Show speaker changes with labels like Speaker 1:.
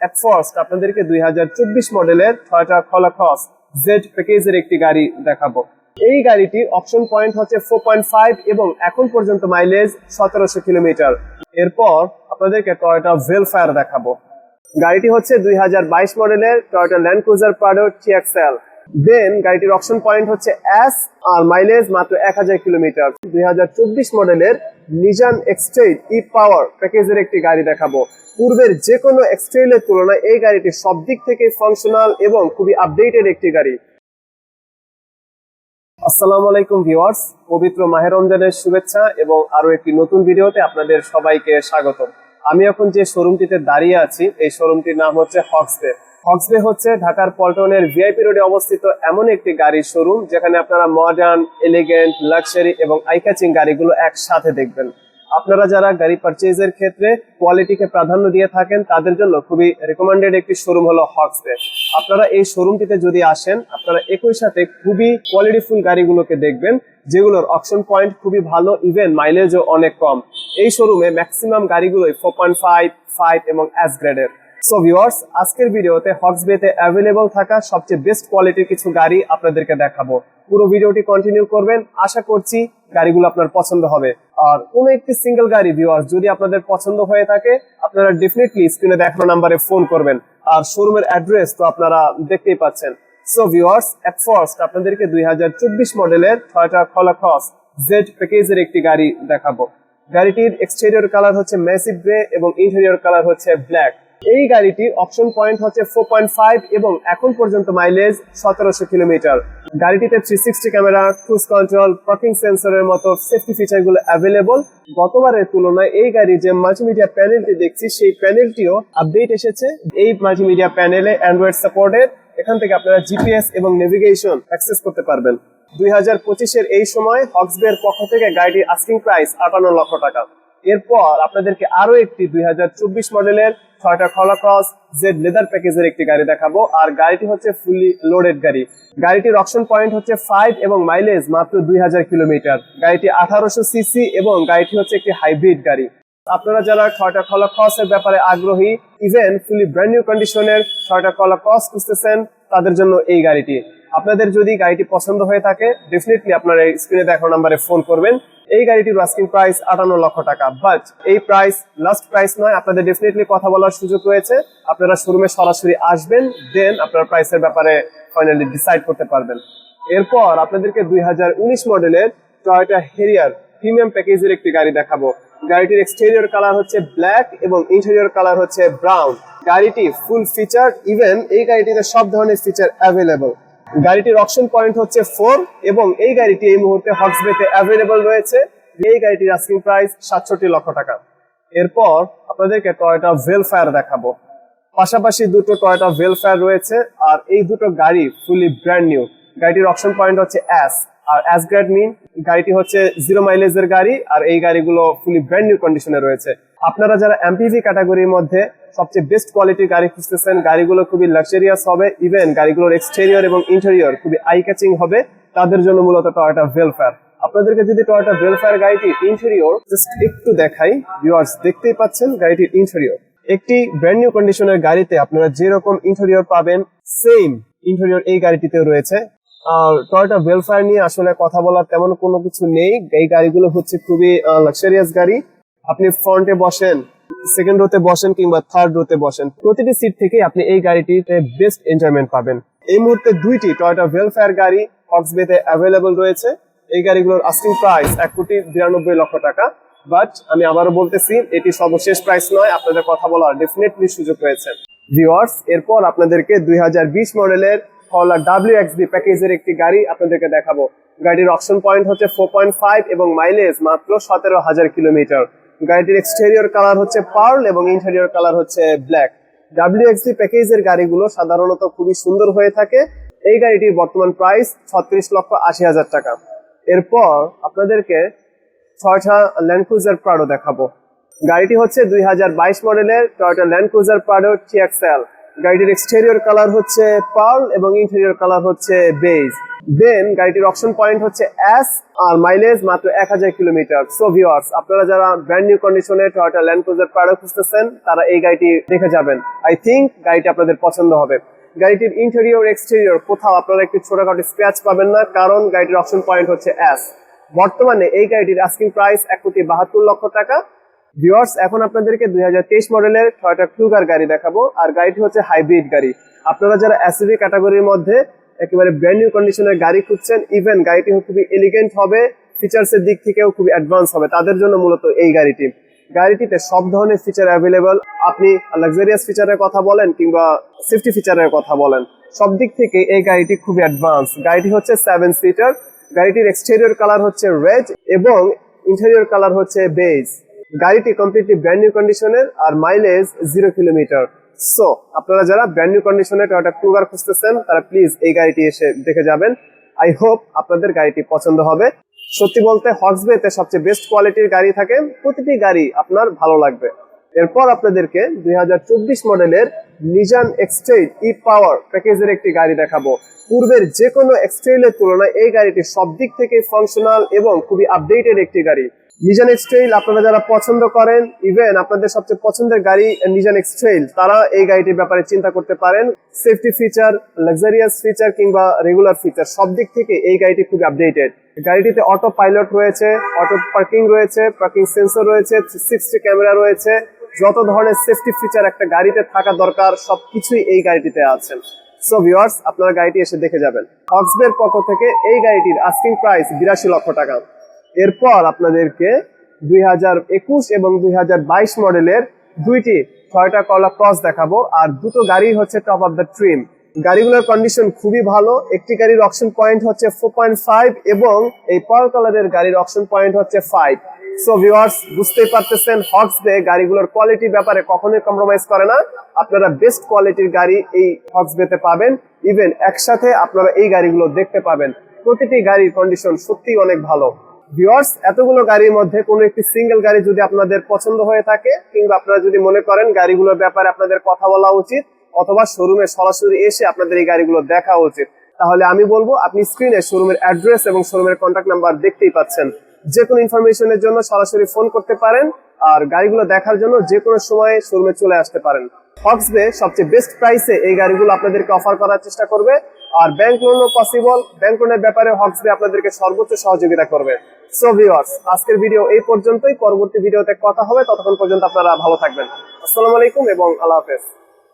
Speaker 1: At first আপনাদেরকে দুই হাজার চব্বিশ মডেলের টয়োটা ক্রস জেড প্যাকেজের একটি গাড়ি দেখাবো। এই গাড়িটির অপশন পয়েন্ট হচ্ছে ফোর পয়েন্ট ফাইভ এবং এখন পর্যন্ত মাইলেজ সতেরোশো কিলোমিটার। এরপর আপনাদেরকে টয়োটা ভেলফায়ার দেখাবো। গাড়িটি হচ্ছে দুই হাজার বাইশ মডেলের Toyota land cruiser Prado T X L then গাড়িটির অপশন পয়েন্ট হচ্ছে এস আর মাইলেজ মাত্র এক হাজার কিলোমিটার। দুই হাজার চব্বিশ মডেলের নিজান এক্সট্রেট ই পাওয়ার প্যাকেজের একটি গাড়ি দেখাবো। পূর্বের যে কোনো এক্সট্রেলের তুলনায় এই গাড়িটি সব দিক থেকে ফাংশনাল এবং খুবই আপডেটেড একটি গাড়ি। আসসালামু আলাইকুম ভিউয়ার্স পবিত্র মাহের রমজানের শুভেচ্ছা এবং আরও একটি নতুন ভিডিওতে আপনাদের সবাইকে স্বাগত আমি এখন যে শোরুমটিতে দাঁড়িয়ে আছি, এই শোরুমটির নাম হচ্ছে হক্সবে হক্সবে হচ্ছে ঢাকার পল্টনের ভিআইপি রোডে অবস্থিত এমন একটি গাড়ির শোরুম যেখানে আপনারা মডার্ন এলিগেন্ট লাক্সারি এবং আইক্যাচিং গাড়িগুলো একসাথে দেখবেন। আপনারা যারা গাড়ি পারচেজের ক্ষেত্রে কোয়ালিটিকে প্রাধান্য দিয়ে থাকেন, তাদের জন্য খুবই রেকমেন্ডেড একটি শোরুম হলো হক্সবে আপনারা এই শোরুমটিতে যদি আসেন, আপনারা একই সাথে খুবই কোয়ালিটিফুল গাড়িগুলোকে দেখবেন, যেগুলোর অপশন পয়েন্ট খুবই ভালো ইভেন মাইলেজও অনেক কম। এই শোরুমে ম্যাক্সিমাম গাড়িগুলোই ফোর পয়েন্ট ফাইভ ফাইভ এবং অ্যাস গ্রেডের সো ভিউয়ার্স আজকের ভিডিওতে হক্সবেতে অ্যাভেলেবল থাকা সবচেয়ে বেস্ট কোয়ালিটির কিছু গাড়ি আপনাদেরকে দেখাবো। পুরো ভিডিওটি কন্টিনিউ করবেন। আশা করছি গাড়িগুলো আপনার পছন্দ হবে। আর কোনো একটি সিঙ্গেল গাড়ি ভিউয়ার্স যদি আপনাদের পছন্দ হয়ে থাকে, আপনারা ডেফিনেটলি স্ক্রিনে দেখানো নাম্বারে ফোন করবেন। আর শোরুমের অ্যাড্রেস তো আপনারা দেখতেই পাচ্ছেন। সো ভিউয়ার্স এট ফার্স্ট আপনাদেরকে দুই হাজার চব্বিশ মডেলের টয়োটা ক্রস জেড প্যাকেজের একটি গাড়ি দেখাবো। গাড়িটির এক্সটেরিয়র কালার হচ্ছে ম্যাসিভ গ্রে এবং ইন্টেরিয়র কালার হচ্ছে ব্ল্যাক এই গাড়িটির অপশন পয়েন্ট হচ্ছে ফোর পয়েন্ট ফাইভ এবং এখন পর্যন্ত মাইলেজ সতেরোশো kilometre. গাড়িটিতে three sixty camera cruise control parking সেন্সরের মতো সেফটি ফিচারগুলো অ্যাভেলেবল গতবারের তুলনায় এই গাড়ির যে মাল্টিমিডিয়া প্যানেলটি দেখছি, সেই প্যানেলটিও আপডেট এসেছে। এই মাল্টিমিডিয়া প্যানেলে অ্যান্ড্রয়েড সাপোর্টেড এখান থেকে আপনারা জিপিএস এবং নেভিগেশন অ্যাক্সেস করতে পারবেন। দুই হাজার এই সময় হক্সবের পক্ষ থেকে গাড়িটির আস্কিং প্রাইস আটান্ন লক্ষ টাকা। এরপর আপনাদেরকে আরও একটি দুই হাজার চব্বিশ মডেলের ছয়টা খলা ক্রস জেড লেদার প্যাকেজের একটি গাড়ি দেখাবো। আর গাড়িটি হচ্ছে ফুললি লোডেড গাড়ি। গাড়িটির অপশন পয়েন্ট হচ্ছে ফাইভ এবং মাইলেজ মাত্র দুই হাজার কিলোমিটার। গাড়িটি আঠারোশো সিসি এবং গাড়িটি হচ্ছে একটি হাইব্রিড গাড়ি। আপনারা যারা ছয়টা কলা ক্রসের ব্যাপারে আগ্রহী ইভেন ফুলি ব্র্যান্ড নিউ কন্ডিশনের ছয়টা কলা ক্রস খুঁজতেছেন, তাদের জন্য এই গাড়িটি। আপনাদের যদি গাড়িটি পছন্দ হয়ে থাকে ডেফিনেটলি আপনারা স্ক্রিনে দেখানো নাম্বারে ফোন করবেন। এই গাড়িটির আস্কিং প্রাইস আটান্ন লক্ষ টাকা। বাট এই প্রাইস লাস্ট প্রাইস নয়, আপনাদের ডেফিনেটলি কথা বলার সুযোগ রয়েছে। আপনারা শোরুমে সরাসরি আসবেন দেন আপনার প্রাইসের ব্যাপারে ফাইনালি ডিসাইড করতে পারবেন। এরপর আপনাদেরকে দুই মডেলের টয়োটা হেরিয়ার প্রিমিয়াম প্যাকেজের একটি গাড়ি দেখাবো। গাড়িটির এক্সটেরিয়র কালার হচ্ছে ব্ল্যাক এবং ইন্টেরিয়র কালার হচ্ছে ব্রাউন গাড়িটি ফুল ফিচার ইভেন এই গাড়িটিতে সব ধরনের ফিচার অ্যাভেলেবল গাড়িটির অপশন পয়েন্ট হচ্ছে ফোর এবং এই গাড়িটি এই মুহূর্তে হক্সবেতে অ্যাভেলেবল রয়েছে। এই গাড়িটির আস্কিং প্রাইস সাতষট্টি লক্ষ টাকা। এরপর আপনাদেরকে টয়টা ভেলফায়ার দেখাবো। পাশাপাশি দুটো টয়টা ভেলফায়ার রয়েছে আর এই দুটো গাড়ি ফুলি ব্র্যান্ড নিউ গাড়িটির অপশন পয়েন্ট হচ্ছে এস আর এস গ্রেড মিন গাড়িটি হচ্ছে জিরো মাইলেজের গাড়ি, আর এই গাড়িগুলো ফুলি ব্র্যান্ড নিউ কন্ডিশনে রয়েছে। আপনারা যারা এমপিভি ক্যাটাগরির মধ্যে সবচেয়ে বেস্ট কোয়ালিটির গাড়ি খুঁজতেছেন, গাড়িগুলো খুবই লাক্সারিয়াস হবে ইভেন গাড়িগুলোর এক্সটেরিয়র এবং ইন্টেরিয়র খুবই আই ক্যাচিং হবে, তাদের জন্য মূলত টয়োটা ভেলফেয়ার আপনাদেরকে যদি টয়োটা ভেলফেয়ার গাড়িটি ইন্টেরিয়র জাস্ট একটু দেখাই ভিউয়ার্স দেখতেই পাচ্ছেন গাড়িটির ইন্টেরিয়র একটি ব্র্যান্ড নিউ কন্ডিশনের গাড়িতে আপনারা যেরকম ইন্টেরিয়র পাবেন সেম ইন্টেরিয়র এই গাড়িটিতেও রয়েছে। টয়োটা ভেলফেয়ার নিয়ে আসলে কথা বলার তেমন কোনো কিছু নেই। এই গাড়িগুলো হচ্ছে খুবই লাক্সারিয়াস গাড়ি। আপনি ফ্রন্টে বসেন সেকেন্ড রোতে বসেন কিংবা থার্ড রোতে বসেন, প্রতিটি সিট থেকে আপনি এই গাড়িটিতে বেস্ট এনজয়মেন্ট পাবেন। এই মুহূর্তে দুইটি টয়োটা ভেলফেয়ার গাড়ি হক্সবেতে অ্যাভেলেবল রয়েছে। এই গাড়িগুলোর আস্কিং প্রাইস এক কোটি বিরানব্বই লক্ষ টাকা। বাট আমি আবারও বলতেছি, এটি সর্বশেষ প্রাইস নয়। আপনাদের কথা বলার ডেফিনেটলি সুযোগ রয়েছে। ভিওয়ার্স এরপর আপনাদেরকে দুই হাজার বিশ মডেলের হলা ডাব্লিউ এক্সবি প্যাকেজের একটি গাড়ি আপনাদেরকে দেখাবো। গাড়ির অপশন পয়েন্ট হচ্ছে ফোর পয়েন্ট ফাইভ এবং মাইলেজ মাত্র সতেরো হাজার কিলোমিটার। গাড়িটির এক্সটেরিয়র কালার হচ্ছে পার্ল এবং ইন্টেরিয়র কালার হচ্ছে ব্ল্যাক ডাব্লিউ এক্সবি প্যাকেজের গাড়িগুলো সাধারণত খুবই সুন্দর হয়ে থাকে। এই গাড়িটির বর্তমান প্রাইস ছত্রিশ লক্ষ আশি হাজার টাকা। এরপর আপনাদেরকে ছয়টা ল্যান্ড ক্রুজার প্রাডো দেখাবো। গাড়িটি হচ্ছে দুই হাজার বাইশ মডেলের Toyota land cruiser Prado T X L গাড়িটির এক্সটেরিয়র কালার হচ্ছে পার্ল এবং ইন্টেরিয়র কালার হচ্ছে বেজ দেন গাড়িটির অপশন পয়েন্ট হচ্ছে এস আর মাইলেজ মাত্র এক হাজার কিলোমিটার। সো ভিওয়ার্স আপনারা যারা ব্র্যান্ড নিউ কন্ডিশনে টয়োটা ল্যান্ড ক্রুজার প্রাডো খুঁজতেছেন, তারা এই গাড়িটি দেখে যাবেন। আই থিঙ্ক গাড়িটি আপনাদের পছন্দ হবে। গাড়িটির ইন্টেরিয়র এক্সটেরিয়র কোথাও আপনারা একটু ছোটখাটো স্ক্র্যাচ পাবেন না, কারণ গাড়িটির অপশন পয়েন্ট হচ্ছে এস বর্তমানে এই গাড়িটির আস্কিং প্রাইস এক কোটি বাহাত্তর লক্ষ টাকা ভিওয়ার্স এখন আপনাদেরকে দু হাজার তেইশ মডেলের টয়োটা ক্লুগার গাড়ি দেখাবো, আর গাড়িটি হচ্ছে হাইব্রিড গাড়ি। আপনারা যারা এসইভি ক্যাটাগরির মধ্যে একেবারে ব্র্যান্ড নিউ কন্ডিশনের গাড়ি খুঁজছেন ইভেন গাড়িটি খুবই এলিগেন্ট হবে ফিচার্স এর দিক থেকেও খুবই অ্যাডভান্স হবে, তাদের জন্য মূলত এই গাড়িটি। গাড়িটিতে সব ধরনের ফিচার অ্যাভেলেবল আপনি লাক্সারিয়াস ফিচারের কথা বলেন কিংবা সেফটি ফিচারের কথা বলেন, সব দিক থেকে এই গাড়িটি খুবই অ্যাডভান্স গাড়িটি হচ্ছে সেভেন সিটার গাড়িটির এক্সটেরিয়র কালার হচ্ছে রেড এবং ইন্টেরিয়র কালার হচ্ছে বেজ গাড়িটি কমপ্লিটলি ব্র্যান্ড নিউ কন্ডিশনের আর মাইলেজ জিরো কিলোমিটার সো আপনারা যারা ব্র্যান্ড নিউ কন্ডিশনে টয়োটা ক্রুগার খুঁজতেছেন, তারা প্লিজ এই গাড়িটি এসে দেখে যাবেন। আই হোপ আপনাদের গাড়িটি পছন্দ হবে। সত্যি বলতে হক্সবেতে সবচেয়ে বেস্ট কোয়ালিটির গাড়ি থাকে। প্রতিটি গাড়ি আপনার ভালো লাগবে। এরপর আপনাদেরকে দুই হাজার চব্বিশ মডেলের নিজান এক্সটেইল ই পাওয়ার প্যাকেজের একটি গাড়ি দেখাবো। পূর্বের যে কোনো এক্সটেইলের তুলনায় এই গাড়িটি সব দিক থেকে ফাংশনাল এবং খুবই আপডেটেড একটি গাড়ি। নিজান এক্সট্রেইল আপনারা যারা পছন্দ করেন ইভেন আপনাদের সবচেয়ে পছন্দের গাড়ি নিজান এক্সট্রেইল তারা এই গাড়িটির ব্যাপারে চিন্তা করতে পারেন। সেফটি ফিচার লাক্সারিয়াস ফিচার কিংবা রেগুলার ফিচার সব দিক থেকে এই গাড়িটি খুব আপডেটেড গাড়িটিতে অটো পাইলট রয়েছে অটো পার্কিং রয়েছে পার্কিং সেন্সর রয়েছে সিক্সটি ক্যামেরা রয়েছে। যত ধরনের সেফটি ফিচার একটা গাড়িতে থাকা দরকার, সবকিছুই এই গাড়িটিতে আছে সো ভিওয়ার্স আপনারা গাড়িটি এসে দেখে যাবেন। হক্সবের পক্ষ থেকে এই গাড়িটির আস্কিং প্রাইস বিরাশি লক্ষ টাকা। এরপর আপনাদেরকে দুই হাজার একুশ এবং দুই হাজার বাইশ মডেলের দুইটি ছয়টা কলা ক্রস দেখাবো, আর দুটো গাড়ি হচ্ছে টপ অফ দ্য ট্রিম গাড়িগুলোর কন্ডিশন খুবই ভালো, একটি গাড়ির অপশন পয়েন্ট হচ্ছে ফোর পয়েন্ট ফাইভ এবং এই পার্ল কালারের গাড়ির অপশন পয়েন্ট হচ্ছে ফাইভ সো ভিউয়ার্স বুঝতেই পারতেছেন হক্স বে গাড়িগুলোর কোয়ালিটির ব্যাপারে কখনোই কম্প্রোমাইজ করে না। আপনারা বেস্ট কোয়ালিটির গাড়ি এই হক্স বেতে পাবেন। ইভেন একসাথে আপনারা এই গাড়িগুলো দেখতে পাবেন। প্রতিটি গাড়ির কন্ডিশন সত্যিই অনেক ভালো। ভিউয়ার্স এতগুলো গাড়ির মধ্যে কোনো একটি সিঙ্গেল গাড়ি যদি আপনাদের পছন্দ হয়ে থাকে, কিংবা আপনারা যদি মনে করেন গাড়িগুলোর ব্যাপারে আপনাদের কথা বলা উচিত, অথবা শোরুমে সরাসরি এসে আপনাদের এই গাড়িগুলো দেখা উচিত, তাহলে আমি বলব, আপনি স্ক্রিনে শোরুমের অ্যাড্রেস এবং শোরুমের কন্ট্যাক্ট নাম্বার দেখতেই পাচ্ছেন। যে কোনো ইনফরমেশনের জন্য সরাসরি ফোন করতে পারেন, আর গাড়িগুলো দেখার জন্য যে কোনো সময় শোরুমে চলে আসতে পারেন। হক্সবে সবচেয়ে বেস্ট প্রাইসে এই গাড়িগুলো আপনাদেরকে অফার করার চেষ্টা করবে। আর ব্যাংক লোনও পসিবল ব্যাংক লোনের ব্যাপারে হকসবে আপনাদেরকে সর্বোচ্চ সহযোগিতা করবে। সো ভিউয়ার্স আজকের ভিডিও এই পর্যন্তই। পরবর্তী ভিডিওতে কথা হবে। ততক্ষণ পর্যন্ত আপনারা ভালো থাকবেন। আসসালামু আলাইকুম এবং আল্লাহ হাফেজ।